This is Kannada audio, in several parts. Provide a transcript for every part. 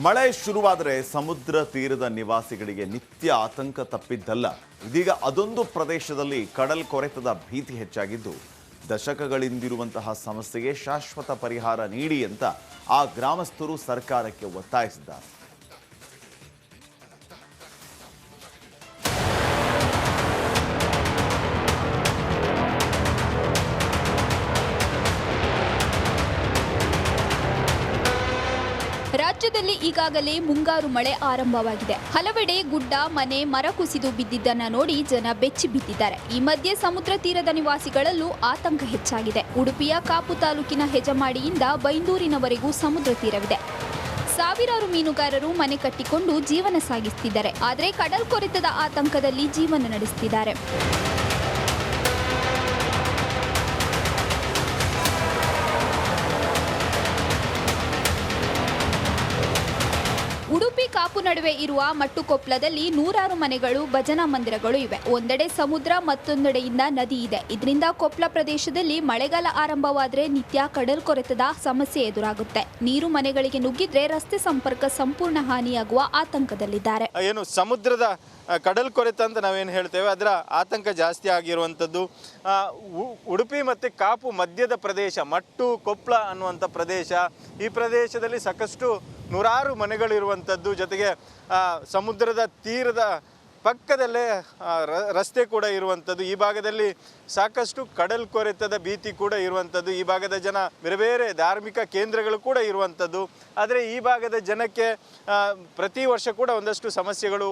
ಮಳೆ ಶುರುವಾದರೆ ಸಮುದ್ರ ತೀರದ ನಿವಾಸಿಗಳಿಗೆ ನಿತ್ಯ ಆತಂಕ ತಪ್ಪಿದ್ದಲ್ಲ. ಇದೀಗ ಅದೊಂದು ಪ್ರದೇಶದಲ್ಲಿ ಕಡಲ್ ಕೊರೆತದ ಭೀತಿ ಹೆಚ್ಚಾಗಿದ್ದು, ದಶಕಗಳಿಂದಿರುವಂತಹ ಸಮಸ್ಯೆಗೆ ಶಾಶ್ವತ ಪರಿಹಾರ ನೀಡಿ ಅಂತ ಆ ಗ್ರಾಮಸ್ಥರು ಸರ್ಕಾರಕ್ಕೆ ಒತ್ತಾಯಿಸಿದ್ದಾರೆ. ರಾಜ್ಯದಲ್ಲಿ ಈಗಾಗಲೇ ಮುಂಗಾರು ಮಳೆ ಆರಂಭವಾಗಿದೆ. ಹಲವೆಡೆ ಗುಡ್ಡ, ಮನೆ, ಮರ ಕುಸಿದು ಬಿದ್ದಿದ್ದನ್ನ ನೋಡಿ ಜನ ಬೆಚ್ಚಿ ಬಿದ್ದಿದ್ದಾರೆ. ಈ ಮಧ್ಯೆ ಸಮುದ್ರ ತೀರದ ನಿವಾಸಿಗಳಲ್ಲೂ ಆತಂಕ ಹೆಚ್ಚಾಗಿದೆ. ಉಡುಪಿಯ ಕಾಪು ತಾಲೂಕಿನ ಹೆಜಮಾಡಿಯಿಂದ ಬೈಂದೂರಿನವರೆಗೂ ಸಮುದ್ರ ತೀರವಿದೆ. ಸಾವಿರಾರು ಮೀನುಗಾರರು ಮನೆ ಕಟ್ಟಿಕೊಂಡು ಜೀವನ ಸಾಗಿಸುತ್ತಿದ್ದಾರೆ ಆದರೆ ಕಡಲ್ ಕೊರೆತದ ಆತಂಕದಲ್ಲಿ ಜೀವನ ನಡೆಸುತ್ತಿದ್ದಾರೆ ಉಡುಪಿ ಕಾಪು ನಡುವೆ ಇರುವ ಮಟ್ಟುಕೊಪ್ಲದಲ್ಲಿ ನೂರಾರು ಮನೆಗಳು, ಭಜನಾ ಮಂದಿರಗಳು ಇವೆ. ಒಂದೆಡೆ ಸಮುದ್ರ, ಮತ್ತೊಂದೆಡೆಯಿಂದ ನದಿ ಇದೆ. ಇದರಿಂದ ಕೊಪ್ಪಳ ಪ್ರದೇಶದಲ್ಲಿ ಮಳೆಗಾಲ ಆರಂಭವಾದರೆ ನಿತ್ಯ ಕಡಲ್ ಕೊರೆತದ ಸಮಸ್ಯೆ ಎದುರಾಗುತ್ತೆ. ನೀರು ಮನೆಗಳಿಗೆ ನುಗ್ಗಿದ್ರೆ ರಸ್ತೆ ಸಂಪರ್ಕ ಸಂಪೂರ್ಣ ಹಾನಿಯಾಗುವ ಆತಂಕದಲ್ಲಿದ್ದಾರೆ. ಏನು, ಸಮುದ್ರದ ಕಡಲ್ ಕೊರೆತ ಅಂತ ನಾವೇನು ಹೇಳ್ತೇವೆ, ಅದರ ಆತಂಕ ಜಾಸ್ತಿ ಆಗಿರುವಂಥದ್ದು. ಉಡುಪಿ ಮತ್ತು ಕಾಪು ಮಧ್ಯದ ಪ್ರದೇಶ, ಮಟ್ಟು ಕೊಪ್ಪಳ ಅನ್ನುವಂಥ ಪ್ರದೇಶ, ಈ ಪ್ರದೇಶದಲ್ಲಿ ಸಾಕಷ್ಟು ನೂರಾರು ಮನೆಗಳಿರುವಂಥದ್ದು, ಜೊತೆಗೆ ಸಮುದ್ರದ ತೀರದ ಪಕ್ಕದಲ್ಲೇ ರಸ್ತೆ ಕೂಡ ಇರುವಂಥದ್ದು. ಈ ಭಾಗದಲ್ಲಿ ಸಾಕಷ್ಟು ಕಡಲ್ ಕೊರೆತದ ಭೀತಿ ಕೂಡ ಇರುವಂಥದ್ದು. ಈ ಭಾಗದ ಜನ ಬೇರೆ ಬೇರೆ ಧಾರ್ಮಿಕ ಕೇಂದ್ರಗಳು ಕೂಡ ಇರುವಂಥದ್ದು. ಆದರೆ ಈ ಭಾಗದ ಜನಕ್ಕೆ ಪ್ರತಿ ವರ್ಷ ಕೂಡ ಒಂದಷ್ಟು ಸಮಸ್ಯೆಗಳು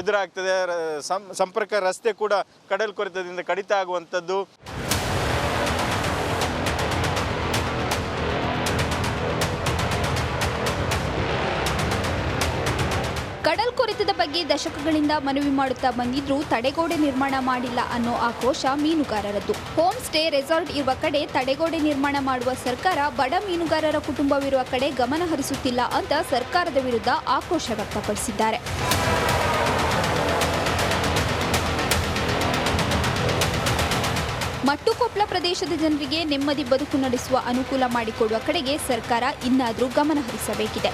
ಎದುರಾಗ್ತದೆ. ಸಂಪರ್ಕ ರಸ್ತೆ ಕೂಡ ಕಡಲ್ ಕೊರೆತದಿಂದ ಕಡಿತ ಆಗುವಂಥದ್ದು. ಕಡಲ್ ಕೊರೆತದ ಬಗ್ಗೆ ದಶಕಗಳಿಂದ ಮನವಿ ಮಾಡುತ್ತಾ ಬಂದಿದ್ರೂ ತಡೆಗೋಡೆ ನಿರ್ಮಾಣ ಮಾಡಿಲ್ಲ ಅನ್ನೋ ಆಕ್ರೋಶ ಮೀನುಗಾರರದ್ದು. ಹೋಮ್ ಸ್ಟೇ ರೆಸಾರ್ಟ್ ಇರುವ ಕಡೆ ತಡೆಗೋಡೆ ನಿರ್ಮಾಣ ಮಾಡುವ ಸರ್ಕಾರ ಬಡ ಮೀನುಗಾರರ ಕುಟುಂಬವಿರುವ ಕಡೆ ಗಮನ ಹರಿಸುತ್ತಿಲ್ಲ ಅಂತ ಸರ್ಕಾರದ ವಿರುದ್ಧ ಆಕ್ರೋಶ ವ್ಯಕ್ತಪಡಿಸಿದ್ದಾರೆ. ಮಟ್ಟುಕೊಪ್ಪಳ ಪ್ರದೇಶದ ಜನರಿಗೆ ನೆಮ್ಮದಿ ಬದುಕು ನಡೆಸುವ ಅನುಕೂಲ ಮಾಡಿಕೊಡುವ ಕಡೆಗೆ ಸರ್ಕಾರ ಇನ್ನಾದರೂ ಗಮನ ಹರಿಸಬೇಕಿದೆ.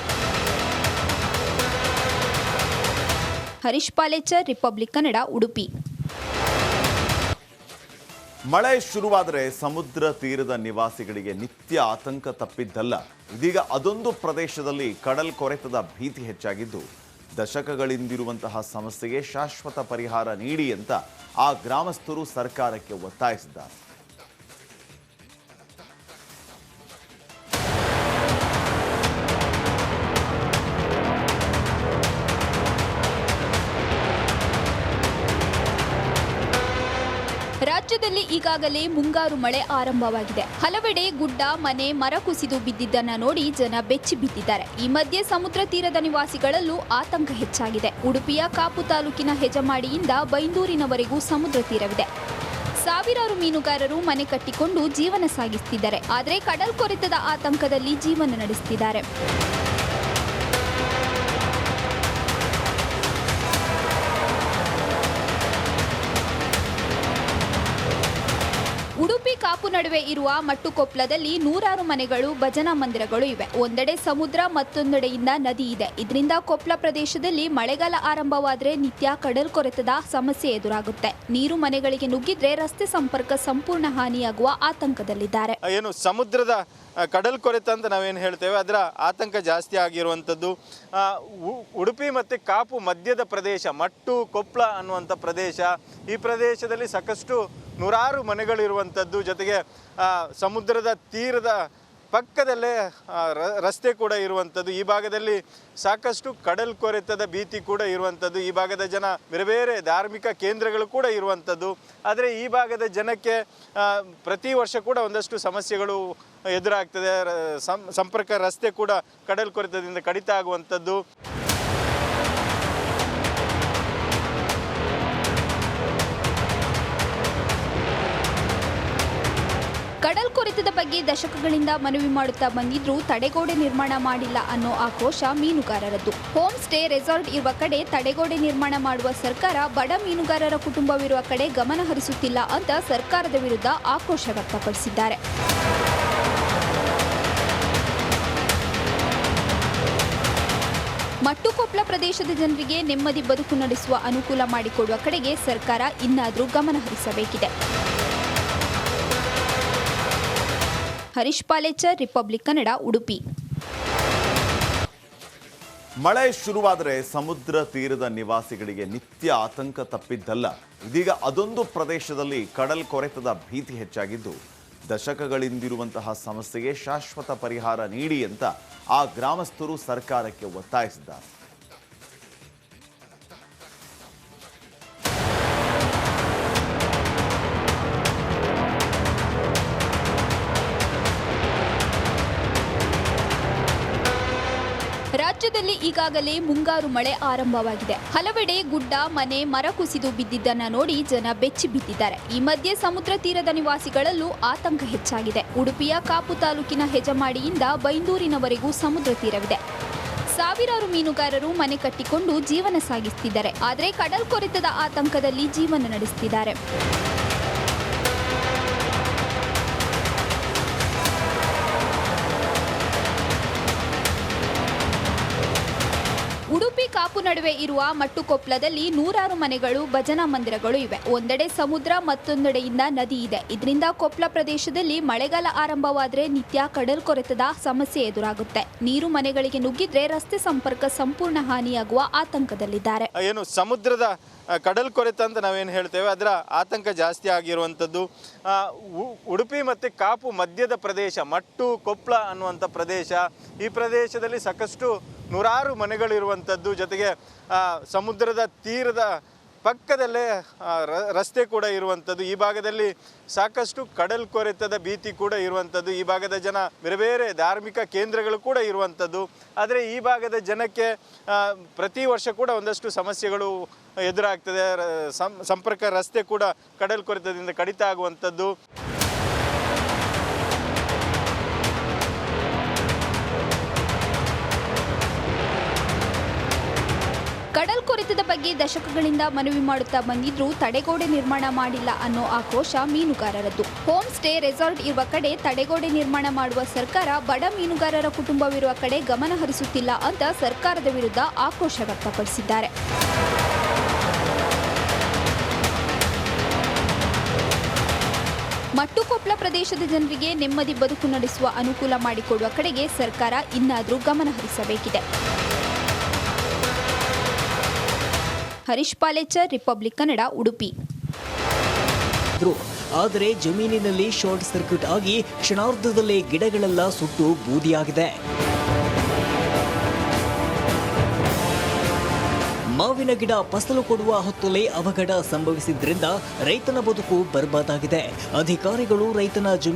ಹರೀಶ್ ಪಾಲೇಚರ್, ರಿಪಬ್ಲಿಕ್ ಕನ್ನಡ, ಉಡುಪಿ. ಮಳೆ ಶುರುವಾದರೆ ಸಮುದ್ರ ತೀರದ ನಿವಾಸಿಗಳಿಗೆ ನಿತ್ಯ ಆತಂಕ ತಪ್ಪಿದ್ದಲ್ಲ. ಇದೀಗ ಅದೊಂದು ಪ್ರದೇಶದಲ್ಲಿ ಕಡಲ್ ಕೊರೆತದ ಭೀತಿ ಹೆಚ್ಚಾಗಿದ್ದು, ದಶಕಗಳಿಂದಿರುವಂತಹ ಸಮಸ್ಯೆಗೆ ಶಾಶ್ವತ ಪರಿಹಾರ ನೀಡಿ ಅಂತ ಆ ಗ್ರಾಮಸ್ಥರು ಸರ್ಕಾರಕ್ಕೆ ಒತ್ತಾಯಿಸಿದ್ದಾರೆ. ರಾಜ್ಯದಲ್ಲಿ ಈಗಾಗಲೇ ಮುಂಗಾರು ಮಳೆ ಆರಂಭವಾಗಿದೆ. ಹಲವೆಡೆ ಗುಡ್ಡ, ಮನೆ, ಮರ ಕುಸಿದು ಬಿದ್ದಿದ್ದನ್ನ ನೋಡಿ ಜನ ಬೆಚ್ಚಿ ಬಿದ್ದಿದ್ದಾರೆ. ಈ ಮಧ್ಯೆ ಸಮುದ್ರ ತೀರದ ನಿವಾಸಿಗಳಲ್ಲೂ ಆತಂಕ ಹೆಚ್ಚಾಗಿದೆ. ಉಡುಪಿಯ ಕಾಪು ತಾಲೂಕಿನ ಹೆಜಮಾಡಿಯಿಂದ ಬೈಂದೂರಿನವರೆಗೂ ಸಮುದ್ರ ತೀರವಿದೆ. ಸಾವಿರಾರು ಮೀನುಗಾರರು ಮನೆ ಕಟ್ಟಿಕೊಂಡು ಜೀವನ ಸಾಗಿಸುತ್ತಿದ್ದಾರೆ ಆದರೆ ಕಡಲ್ ಕೊರೆತದ ಆತಂಕದಲ್ಲಿ ಜೀವನ ನಡೆಸುತ್ತಿದ್ದಾರೆ ಕಾಪು ನಡುವೆ ಇರುವ ಮಟ್ಟುಕೊಪ್ಲದಲ್ಲಿ ನೂರಾರು ಮನೆಗಳು, ಭಜನಾ ಮಂದಿರಗಳು ಇವೆ. ಒಂದೆಡೆ ಸಮುದ್ರ, ಮತ್ತೊಂದೆಡೆಯಿಂದ ನದಿ ಇದೆ. ಇದರಿಂದ ಕೊಪ್ಪಳ ಪ್ರದೇಶದಲ್ಲಿ ಮಳೆಗಾಲ ಆರಂಭವಾದರೆ ನಿತ್ಯ ಕಡಲ್ ಕೊರೆತದ ಸಮಸ್ಯೆ ಎದುರಾಗುತ್ತೆ. ನೀರು ಮನೆಗಳಿಗೆ ನುಗ್ಗಿದ್ರೆ ರಸ್ತೆ ಸಂಪರ್ಕ ಸಂಪೂರ್ಣ ಹಾನಿಯಾಗುವ ಆತಂಕದಲ್ಲಿದ್ದಾರೆ. ಏನು ಸಮುದ್ರದ ಕಡಲ್ ಕೊರೆತ ಅಂತ ನಾವೇನು ಹೇಳ್ತೇವೆ? ಅದರ ಆತಂಕ ಜಾಸ್ತಿ ಆಗಿರುವಂಥದ್ದು. ಉಡುಪಿ ಮತ್ತು ಕಾಪು ಮಧ್ಯದ ಪ್ರದೇಶ, ಮಟ್ಟು ಕೊಪ್ಪಳ ಅನ್ನುವಂಥ ಪ್ರದೇಶ, ಈ ಪ್ರದೇಶದಲ್ಲಿ ಸಾಕಷ್ಟು ನೂರಾರು ಮನೆಗಳಿರುವಂಥದ್ದು, ಜೊತೆಗೆ ಸಮುದ್ರದ ತೀರದ ಪಕ್ಕದಲ್ಲೇ ರಸ್ತೆ ಕೂಡ ಇರುವಂಥದ್ದು. ಈ ಭಾಗದಲ್ಲಿ ಸಾಕಷ್ಟು ಕಡಲ್ ಕೊರೆತದ ಭೀತಿ ಕೂಡ ಇರುವಂಥದ್ದು. ಈ ಭಾಗದ ಜನ ಬೇರೆ ಬೇರೆ ಧಾರ್ಮಿಕ ಕೇಂದ್ರಗಳು ಕೂಡ ಇರುವಂಥದ್ದು. ಆದರೆ ಈ ಭಾಗದ ಜನಕ್ಕೆ ಪ್ರತಿ ವರ್ಷ ಕೂಡ ಒಂದಷ್ಟು ಸಮಸ್ಯೆಗಳು ಎದುರಾಗ್ತದೆ. ಸಂಪರ್ಕ ರಸ್ತೆ ಕೂಡ ಕಡಲ್ ಕೊರೆತದಿಂದ ಕಡಿತ ಆಗುವಂಥದ್ದು. ಬಗ್ಗೆ ದಶಕಗಳಿಂದ ಮನವಿ ಮಾಡುತ್ತಾ ಬಂದಿದ್ರೂ ತಡೆಗೋಡೆ ನಿರ್ಮಾಣ ಮಾಡಿಲ್ಲ ಅನ್ನೋ ಆಕ್ರೋಶ ಮೀನುಗಾರರದ್ದು. ಹೋಮ್ ಸ್ಟೇ ರೆಸಾರ್ಟ್ ಇರುವ ಕಡೆ ತಡೆಗೋಡೆ ನಿರ್ಮಾಣ ಮಾಡುವ ಸರ್ಕಾರ ಬಡ ಮೀನುಗಾರರ ಕುಟುಂಬವಿರುವ ಕಡೆ ಗಮನ ಹರಿಸುತ್ತಿಲ್ಲ ಅಂತ ಸರ್ಕಾರದ ವಿರುದ್ಧ ಆಕ್ರೋಶ ವ್ಯಕ್ತಪಡಿಸಿದ್ದಾರೆ. ಮಟ್ಟುಕೊಪ್ಲ ಪ್ರದೇಶದ ಜನರಿಗೆ ನೆಮ್ಮದಿ ಬದುಕು ನಡೆಸುವ ಅನುಕೂಲ ಮಾಡಿಕೊಡುವ ಕಡೆಗೆ ಸರ್ಕಾರ ಇನ್ನಾದರೂ ಗಮನ ಹರಿಸಬೇಕಿದೆ. ಹರೀಶ್ ಪಾಲೇಚರ್, ರಿಪಬ್ಲಿಕ್ ಕನ್ನಡ, ಉಡುಪಿ. ಮಳೆ ಶುರುವಾದರೆ ಸಮುದ್ರ ತೀರದ ನಿವಾಸಿಗಳಿಗೆ ನಿತ್ಯ ಆತಂಕ ತಪ್ಪಿದ್ದಲ್ಲ. ಇದೀಗ ಅದೊಂದು ಪ್ರದೇಶದಲ್ಲಿ ಕಡಲ್ ಕೊರೆತದ ಭೀತಿ ಹೆಚ್ಚಾಗಿದ್ದು, ದಶಕಗಳಿಂದಿರುವಂತಹ ಸಮಸ್ಯೆಗೆ ಶಾಶ್ವತ ಪರಿಹಾರ ನೀಡಿ ಅಂತ ಆ ಗ್ರಾಮಸ್ಥರು ಸರ್ಕಾರಕ್ಕೆ ಒತ್ತಾಯಿಸಿದ್ದಾರೆ. ರಾಜ್ಯದಲ್ಲಿ ಈಗಾಗಲೇ ಮುಂಗಾರು ಮಳೆ ಆರಂಭವಾಗಿದೆ. ಹಲವೆಡೆ ಗುಡ್ಡ, ಮನೆ, ಮರ ಕುಸಿದು ಬಿದ್ದಿದ್ದನ್ನ ನೋಡಿ ಜನ ಬೆಚ್ಚಿ ಬಿದ್ದಿದ್ದಾರೆ. ಈ ಮಧ್ಯೆ ಸಮುದ್ರ ತೀರದ ನಿವಾಸಿಗಳಲ್ಲೂ ಆತಂಕ ಹೆಚ್ಚಾಗಿದೆ. ಉಡುಪಿಯ ಕಾಪು ತಾಲೂಕಿನ ಹೆಜಮಾಡಿಯಿಂದ ಬೈಂದೂರಿನವರೆಗೂ ಸಮುದ್ರ ತೀರವಿದೆ. ಸಾವಿರಾರು ಮೀನುಗಾರರು ಮನೆ ಕಟ್ಟಿಕೊಂಡು ಜೀವನ ಸಾಗಿಸುತ್ತಿದ್ದಾರೆ ಆದರೆ ಕಡಲ್ ಕೊರೆತದ ಆತಂಕದಲ್ಲಿ ಜೀವನ ನಡೆಸುತ್ತಿದ್ದಾರೆ ನಡುವೆ ಇರುವ ಮಟ್ಟುಕೊಪ್ಲದಲ್ಲಿ ನೂರಾರು ಮನೆಗಳು, ಭಜನಾ ಮಂದಿರಗಳು ಇವೆ. ಒಂದೆಡೆ ಸಮುದ್ರ, ಮತ್ತೊಂದೆಡೆಯಿಂದ ನದಿ ಇದೆ. ಇದರಿಂದ ಕೊಪ್ಪಳ ಪ್ರದೇಶದಲ್ಲಿ ಮಳೆಗಾಲ ಆರಂಭವಾದರೆ ನಿತ್ಯ ಕಡಲ್ ಕೊರೆತದ ಸಮಸ್ಯೆ ಎದುರಾಗುತ್ತೆ. ನೀರು ಮನೆಗಳಿಗೆ ನುಗ್ಗಿದ್ರೆ ರಸ್ತೆ ಸಂಪರ್ಕ ಸಂಪೂರ್ಣ ಹಾನಿಯಾಗುವ ಆತಂಕದಲ್ಲಿದ್ದಾರೆ. ಏನು, ಸಮುದ್ರದ ಕಡಲ್ ಕೊರೆತ ಅಂತ ನಾವೇನು ಹೇಳ್ತೇವೆ, ಅದರ ಆತಂಕ ಜಾಸ್ತಿ ಆಗಿರುವಂಥದ್ದು. ಉಡುಪಿ ಮತ್ತು ಕಾಪು ಮಧ್ಯದ ಪ್ರದೇಶ, ಮಟ್ಟು ಕೊಪ್ಪಳ ಅನ್ನುವಂಥ ಪ್ರದೇಶ, ಈ ಪ್ರದೇಶದಲ್ಲಿ ಸಾಕಷ್ಟು ನೂರಾರು ಮನೆಗಳಿರುವಂಥದ್ದು, ಜೊತೆಗೆ ಸಮುದ್ರದ ತೀರದ ಪಕ್ಕದಲ್ಲೇ ರಸ್ತೆ ಕೂಡ ಇರುವಂಥದ್ದು. ಈ ಭಾಗದಲ್ಲಿ ಸಾಕಷ್ಟು ಕಡಲ್ ಕೊರೆತದ ಭೀತಿ ಕೂಡ ಇರುವಂಥದ್ದು. ಈ ಭಾಗದ ಜನ ಬೇರೆ ಬೇರೆ ಧಾರ್ಮಿಕ ಕೇಂದ್ರಗಳು ಕೂಡ ಇರುವಂಥದ್ದು. ಆದರೆ ಈ ಭಾಗದ ಜನಕ್ಕೆ ಪ್ರತಿ ವರ್ಷ ಕೂಡ ಒಂದಷ್ಟು ಸಮಸ್ಯೆಗಳು ಎದುರಾಗ್ತದೆ. ಸಂಪರ್ಕ ರಸ್ತೆ ಕೂಡ ಕಡಲ್ ಕೊರೆತದಿಂದ ಕಡಿತ ಆಗುವಂಥದ್ದು. ಕಡಲ್ ಬಗ್ಗೆ ದಶಕಗಳಿಂದ ಮನವಿ ಮಾಡುತ್ತಾ ಬಂದಿದ್ರೂ ತಡೆಗೋಡೆ ನಿರ್ಮಾಣ ಮಾಡಿಲ್ಲ ಅನ್ನೋ ಆಕ್ರೋಶ ಮೀನುಗಾರರದ್ದು. ಹೋಮ್ ಸ್ಟೇ ರೆಸಾರ್ಟ್ ಇರುವ ಕಡೆ ತಡೆಗೋಡೆ ನಿರ್ಮಾಣ ಮಾಡುವ ಸರ್ಕಾರ ಬಡ ಮೀನುಗಾರರ ಕುಟುಂಬವಿರುವ ಕಡೆ ಗಮನ ಹರಿಸುತ್ತಿಲ್ಲ ಅಂತ ಸರ್ಕಾರದ ವಿರುದ್ಧ ಆಕ್ರೋಶ ವ್ಯಕ್ತಪಡಿಸಿದ್ದಾರೆ. ಮಟ್ಟುಕೊಪ್ಪಳ ಪ್ರದೇಶದ ಜನರಿಗೆ ನೆಮ್ಮದಿ ಬದುಕು ನಡೆಸುವ ಅನುಕೂಲ ಮಾಡಿಕೊಡುವ ಕಡೆಗೆ ಸರ್ಕಾರ ಇನ್ನಾದರೂ ಗಮನ ಹರಿಸಬೇಕಿದೆ. ಹರೀಶ್ ಪಾಲೇಚರ್, ರಿಪಬ್ಲಿಕ್ ಕನ್ನಡ, ಉಡುಪಿ. ಆದರೆ ಜಮೀನಿನಲ್ಲಿ ಶಾರ್ಟ್ ಸರ್ಕ್ಯೂಟ್ ಆಗಿ ಕ್ಷಣಾರ್ಧದಲ್ಲೇ ಗಿಡಗಳೆಲ್ಲ ಸುಟ್ಟು ಬೂದಿಯಾಗಿದೆ ಮಾವಿನ ಗಿಡ ಫಸಲು ಕೊಡುವ ಹೊತ್ತಲೇ ಅವಘಡ ಸಂಭವಿಸಿದ್ರಿಂದ ರೈತನ ಬದುಕು ಬರ್ಬಾದಾಗಿದೆ ಅಧಿಕಾರಿಗಳು ರೈತನ ಜಮೀನು